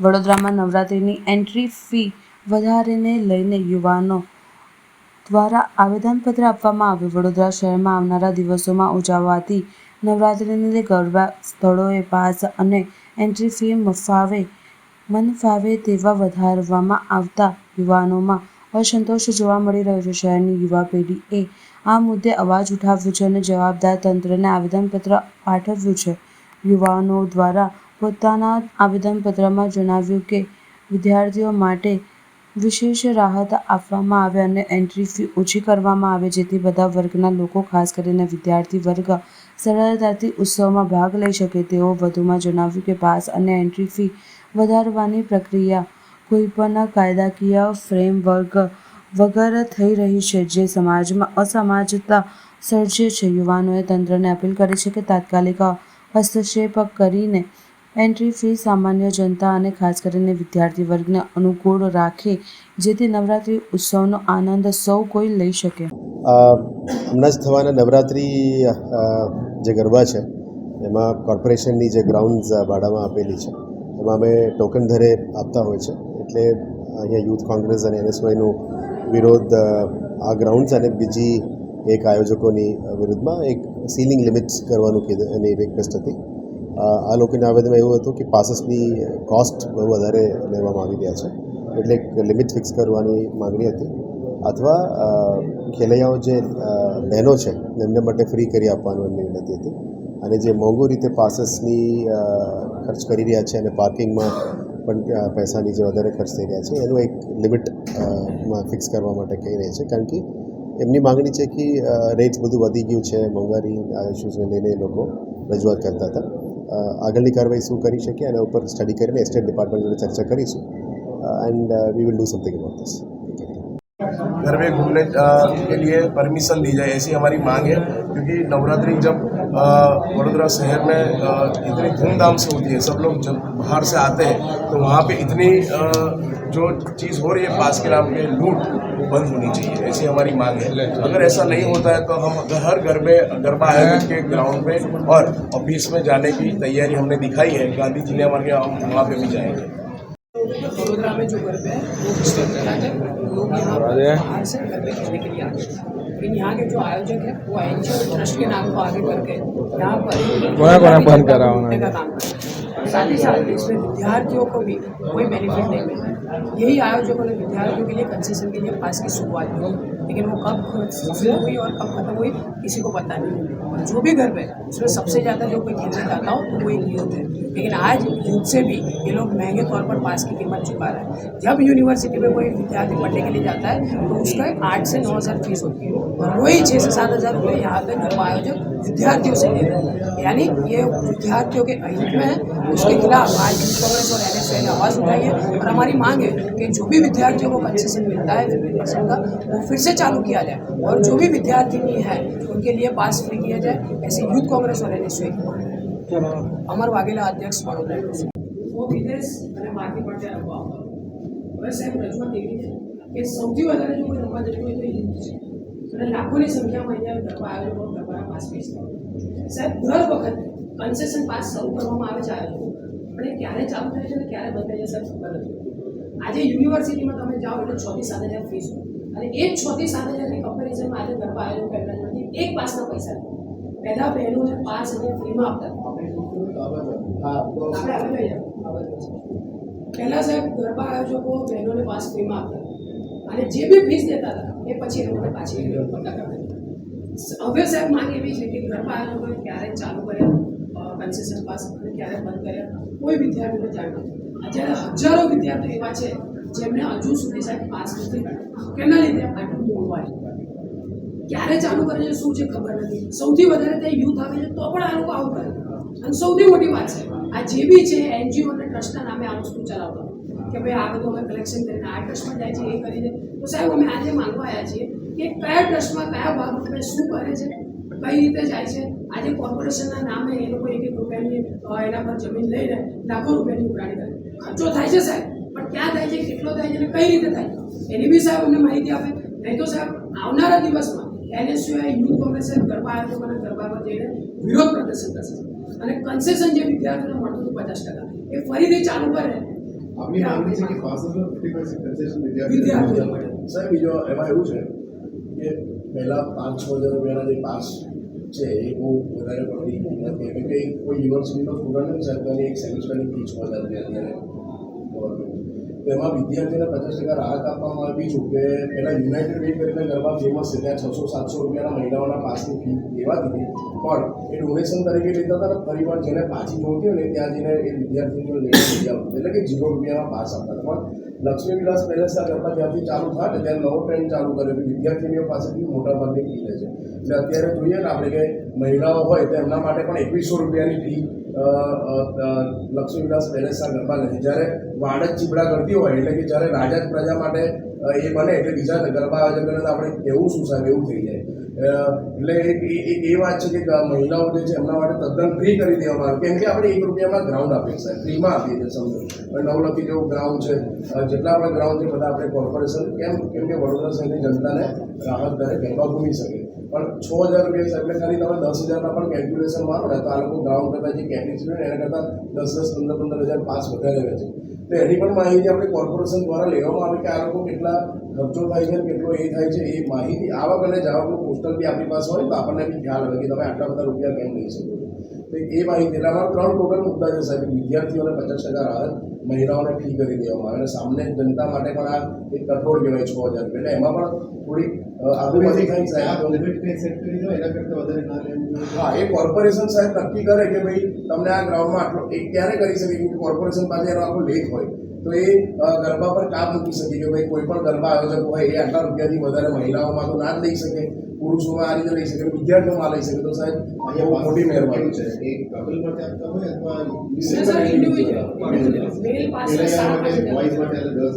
વડોદરામાં નવરાત્રિની entry fee વધારીને લઈને યુવાનો દ્વારા આવેદનપત્ર આપવામાં આવ્યું. વડોદરા શહેરમાં આવનારા દિવસોમાં ઉજવાતી નવરાત્રિને ગરબા સ્થળોએ પાસ અને એન્ટ્રી ફી મફાવે મન ફાવે તેવા વધારવામાં આવતા યુવાનોમાં અસંતોષ જોવા મળી રહ્યો છે. શહેરની યુવા પેઢીએ આ મુદ્દે અવાજ ઉઠાવ્યો છે અને જવાબદાર તંત્રને આવેદનપત્ર પાઠવ્યું છે. યુવાનો દ્વારા પોતાના આવેદનપત્રમાં જણાવ્યું કે, વિદ્યાર્થીઓ માટે વિશેષ રાહત આપવામાં આવે અને એન્ટ્રી ફી ઓછી કરવામાં આવે, જેથી બધા વર્ગના લોકો, ખાસ કરીને વિદ્યાર્થી વર્ગ, સરળતાથી ઉત્સવમાં ભાગ લઈ શકે. તેઓ વધુમાં જણાવ્યું કે, પાસ અને એન્ટ્રી ફી વધારવાની પ્રક્રિયા કોઈપણ કાયદાકીય ફ્રેમવર્ક વગર થઈ રહી છે, જે સમાજમાં અસમાજતા સર્જે છે. યુવાનોએ તંત્રને અપીલ કરી છે કે તાત્કાલિક હસ્તક્ષેપ કરીને એન્ટ્રી ફી સામાન્ય જનતા અને ખાસ કરીને વિદ્યાર્થી વર્ગને અનુકૂળ રાખે, જેથી નવરાત્રિ ઉત્સવનો આનંદ સૌ કોઈ લઈ શકે. હમણાં જ થવાના નવરાત્રિ જે ગરબા છે, એમાં કોર્પોરેશનની જે ગ્રાઉન્ડ્સ ભાડામાં આપેલી છે, એમાં અમે ટોકન ધરે આપતા હોય છે. એટલે અહીંયા યુથ કોંગ્રેસ અને એનએસવાયનો વિરોધ આ ગ્રાઉન્ડ્સ અને બીજી એક આયોજકોની વિરુદ્ધમાં એક સીલિંગ લિમિટ્સ કરવાનું કીધું, એની રિક્વેસ્ટ હતી. આ લોકોના આવેદનમાં એવું હતું કે પાસીસની કોસ્ટ બહુ વધારે લેવામાં આવી રહ્યા છે. એટલે એક લિમિટ ફિક્સ કરવાની માગણી હતી. અથવા ખેલૈયાઓ જે બહેનો છે, એમને માટે ફ્રી કરી આપવાનું એમની વિનંતી હતી. અને જે મોંઘુ રીતે પાસીસની ખર્ચ કરી રહ્યા છે અને પાર્કિંગમાં પણ પૈસાની જે વધારે ખર્ચ થઈ રહ્યા છે, એનું એક લિમિટ ફિક્સ કરવા માટે કહી રહી છે. કારણ કે એમની માગણી છે કે રેટ્સ બધું વધી ગયું છે મોંઘવારી આ ઇસ્યુઝને લઈને લોકો રજૂઆત કરતા હતા. આગળની કાર્યવાહી શું કરી શકીએ એના ઉપર સ્ટડી કરીને એસ્ટેટ ડિપાર્ટમેન્ટ જોડે ચર્ચા કરીશું. And we will do something about this घर में घूमने के लिए परमिशन दी जाए, ऐसी हमारी मांग है। क्योंकि नवरात्रि जब वडोदरा शहर में इतनी धूमधाम से होती है, सब लोग जब बाहर से आते हैं तो वहाँ पे इतनी जो चीज़ हो रही है पास के नाम पे लूट बंद होनी चाहिए, ऐसी हमारी मांग है। अगर ऐसा नहीं होता है तो हम हर घर में गरबा आयोजित के ग्राउंड में और ऑफ़िस में जाने की तैयारी हमने दिखाई है, गांधी जी ने हमारे हम वहाँ पे भी जाएँगे। वडोदरा में जो गरबे हैं वो है। लोग यहाँ बाहर से गरबे खेलने के लिए आते हैं। लेकिन यहाँ के जो आयोजक है वो एन ट्रस्ट के नाम को आगे करके यहाँ पर कोना कोना बंद कर रहा काम हैं साथ ही साथ इसमें विद्यार्थियों को भी कोई बेनिफिट नहीं मिल। रहा है यही आयोजकों ने विद्यार्थियों के लिए कंसेशन के लिए पास की शुरुआत की। लेकिन वो कब शुरू हुई और कब खत्म हुई, किसी को पता नहीं और जो भी घर में, उसमें सबसे ज़्यादा जो कोई खेलना चाहता हो तो वो एक यूथ है। लेकिन आज यूथ से भी ये लोग महँगे तौर पर पास की कीमत चुका रहे हैं। जब यूनिवर्सिटी में कोई विद्यार्थी पढ़ने के लिए जाता है तो उसका आठ से नौ हज़ार फ़ीस होती है। और वही छः से सात हज़ार रुपये यहाँ पे गरबा आयोजक विद्यार्थियों से ले रहे हैं। यानी ये विद्यार्थियों के अहित में है उसके खिलाफ आज यूथ कांग्रेस और एन ने आवाज़ उठाई है और हमारी मांग है कि जो भी विद्यार्थियों को कंसेशन मिलता है फिफ्टी परसेंट का वो फिर से चालू किया जाए और जो भी विद्यार्थी नहीं है उनके लिए पास फ्री किया जाए ऐसे यूथ कांग्रेस और एन की मांग है અમર વાઘેલા અધ્યક્ષ વડોદરા वो विदेश અને બહારથી પણ ત્યાં રમવા આવતા હોય. હવે સાહેબ રજૂઆત એવી છે કે સૌથી વધારે જો કોઈ રમવા જતું હોય તો યુથ છે અને લાખોની સંખ્યામાં અહીંયા ગરબા આયોજકો ગરબાના પાસ વેચતા હોય સાહેબ દર વખતે કન્સેશન પાસ શરૂ કરવામાં આવે છે આયોજન પણ એ ક્યારે ચાલુ થાય છે અને ક્યારે બંધ થાય છે સાહેબ ખબર નથી આજે યુનિવર્સિટીમાં તમે જાઓ એટલે છ થી સાત હજાર ફીસ અને એ જ છ સાત હજારની કમ્પેરિઝનમાં આજે ગરબા આયોજન એમનામાંથી એક પાસના પૈસા પહેલાં પહેલા બહેનોને પાસ અને ફ્રીમાં આપતા. પહેલા સાહેબ ગરબા આયોજકો બહેનોને પાસ ફ્રીમાં આપતા. અને જે બી ફીસ દેતા હતા એ પછી એ લોકોને પાછી કરતા હવે સાહેબ માંગ એવી છે કે ગરબા આયોજકોએ ક્યારે ચાલુ કર્યા? કન્સેશન પાસ અને ક્યારે બંધ કર્યા? કોઈ વિદ્યાર્થીને જાણ નથી. જ્યારે હજારો વિદ્યાર્થીઓ એવા છે જેમને હજુ સુધી સાહેબ પાસ નથી કર્યા. કેના લીધે? આટલું મોંઘવારી ક્યારે ચાલુ કરે છે? શું છે? ખબર નથી. સૌથી વધારે ત્યાં યુથ આવે છે તો પણ આ લોકો આવું કરે. અને સૌથી મોટી વાત છે, આ જે બી છે એનજીઓ અને ટ્રસ્ટના નામે આ વસ્તુ ચલાવતા કે ભાઈ આ બધું અમે કલેક્શન કરીને આ ટ્રસ્ટમાં જાય છે, એ કરીને. તો સાહેબ અમે આજે માંગવા આવ્યા છીએ કે કયા ટ્રસ્ટમાં કયા ભાગરૂપે શું કરે છે કઈ રીતે જાય છે આજે કોર્પોરેશનના નામે એ લોકો એક એક રૂપિયાની એના પર જમીન લઈને લાખો રૂપિયાની ઉઘરાણી કરે ખર્ચો થાય છે સાહેબ પણ ક્યાં થાય છે કેટલો થાય છે અને કઈ રીતે થાય એની બી સાહેબ અમને માહિતી આપે. નહીં તો સાહેબ આવનારા દિવસમાં એનએસયુઆઈ યુથ કોંગ્રેસે ગરબા આયોજકોના ગરબામાં જઈને વિરોધ પ્રદર્શન કરશે. અને કન્સેશન જે વિદ્યાર્થીઓને મળતું હતું પચાસ ટકા એ ફરીથી ચાલુ કરે. વિદ્યાર્થીઓ. માટે સાહેબ બીજો એમાં એવું છે કે પહેલાં પાંચ છ હજાર રૂપિયાના જે પાસ છે એ બહુ વધારે પડતી નથી કે કોઈ યુનિવર્સિટીનો સ્ટુડન્ટ તો એક સેમિસ્ટરની ફી છ હજાર રૂપિયા અત્યારે. તેમાં વિદ્યાર્થીને પચાસ ટકા રાહત આપવામાં આવી છું કે પહેલાં યુનાઇટેડ વે કરીને ગરબા ફેમસ છે ત્યાં છસો, સાતસો રૂપિયાના મહિલાઓના પાસની ફી લેવાતી હતી પણ એ ડોનેશન તરીકે લેતા હતા ને ફરીવાર જેને પાછી જોતી હોય ને ત્યાં જઈને એ વિદ્યાર્થીને લઈને લઈ આવતું એટલે કે ઝીરો રૂપિયામાં પાસ આપતા હતા. પણ લક્ષ્મી વિલાસ પેલેસના ગરબા જ્યાંથી ચાલુ થાય ત્યાં નવો ટ્રેન્ડ ચાલુ કર્યો વિદ્યાર્થીનીઓ પાસેથી મોટા ભાગની ફી લે છે. એટલે અત્યારે જોઈએ ને આપણે કે મહિલાઓ હોય તો એમના માટે પણ એકવીસો રૂપિયાની ફી અ, અ, અ, લક્ષ્મી વિલાસ પેલેસના ગરબા લે જ્યારે વાડ જ ચીબડા કરતી હોય એટલે કે જ્યારે રાજા પ્રજા માટે એ બને એટલે બીજા ગરબા આયોજન કરે તો આપણે કેવું શું સાહેબ એવું થઈ જાય. એટલે એક એ- વાત છે કે મહિલાઓ જે છે એમના માટે તદ્દન ફ્રી કરી દેવામાં આવે. કેમ કે આપણે એક રૂપિયામાં ગ્રાઉન્ડ આપીએ સાહેબ ફ્રીમાં આપીએ છીએ સમજો. નવલખી જેવું ગ્રાઉન્ડ છે જેટલા પણ ગ્રાઉન્ડ છે બધા આપણે કોર્પોરેશન કેમ કેમ કે વડોદરા શહેરની જનતાને રાહત દરે ગરબા ઘૂમી શકે. પણ છ હજાર રૂપિયા એટલે ખાલી તમે દસ હજારના પણ કેલ્ક્યુલેશન મારો ને તો આ લોકો ગ્રાઉન્ડ કરતાં જે કેપેસિટી હોય એના કરતાં દસ દસ, પંદર પંદર હજાર પાસ વધારે રહે છે તો એની પણ માહિતી આપણે કોર્પોરેશન દ્વારા લેવામાં આવે કે આ લોકો કેટલા ખર્ચો થાય છે, કેટલો એ થાય છે, એ માહિતી આવક અને જાવકનું પોસ્ટર બી આપણી પાસે હોય તો આપણને બી ખ્યાલ આવે કે તમે આટલા બધા રૂપિયા કેમ લઈ શકો. છો એ માહિતી અમારા ત્રણ ટોટલ મુદ્દા છે સાહેબ. વિદ્યાર્થીઓને પચાસ ટકા રાહત મહિલાઓને ફી કરી દેવામાં આવે. અને સામાન્ય જનતા માટે પણ આ એક કઠોળ કહેવાય છ હજાર રૂપિયા. એટલે એમાં પણ થોડી આદુબાજુ થાય સાહેબ. લિમિટ કંઈ સેટ કરી દો એના કરતાં વધારે ના લેવું હા એ કોર્પોરેશન સાહેબ નક્કી કરે કે ભાઈ તમને આ ગ્રાઉન્ડમાં આટલો એક ક્યારે કરી શકે? કે કોર્પોરેશન પાસે એનો આખો લેખ હોય. તો એ ગરબા પર કામ મૂકી શકે કે ભાઈ કોઈ પણ ગરબા આયોજક હોય એ આટલા રૂપિયાથી વધારે મહિલાઓમાં તો ના જ લઈ શકે. પુરુષોમાં આ રીતે લઈ શકે વિદ્યાર્થીઓમાં લઈ શકે. તો સાહેબ અહીંયા બહુ મોટી મહેરબાની છે. એક કપલ માટે આપતા હોય અથવા પેલા માટે બોયઝ માટે દસ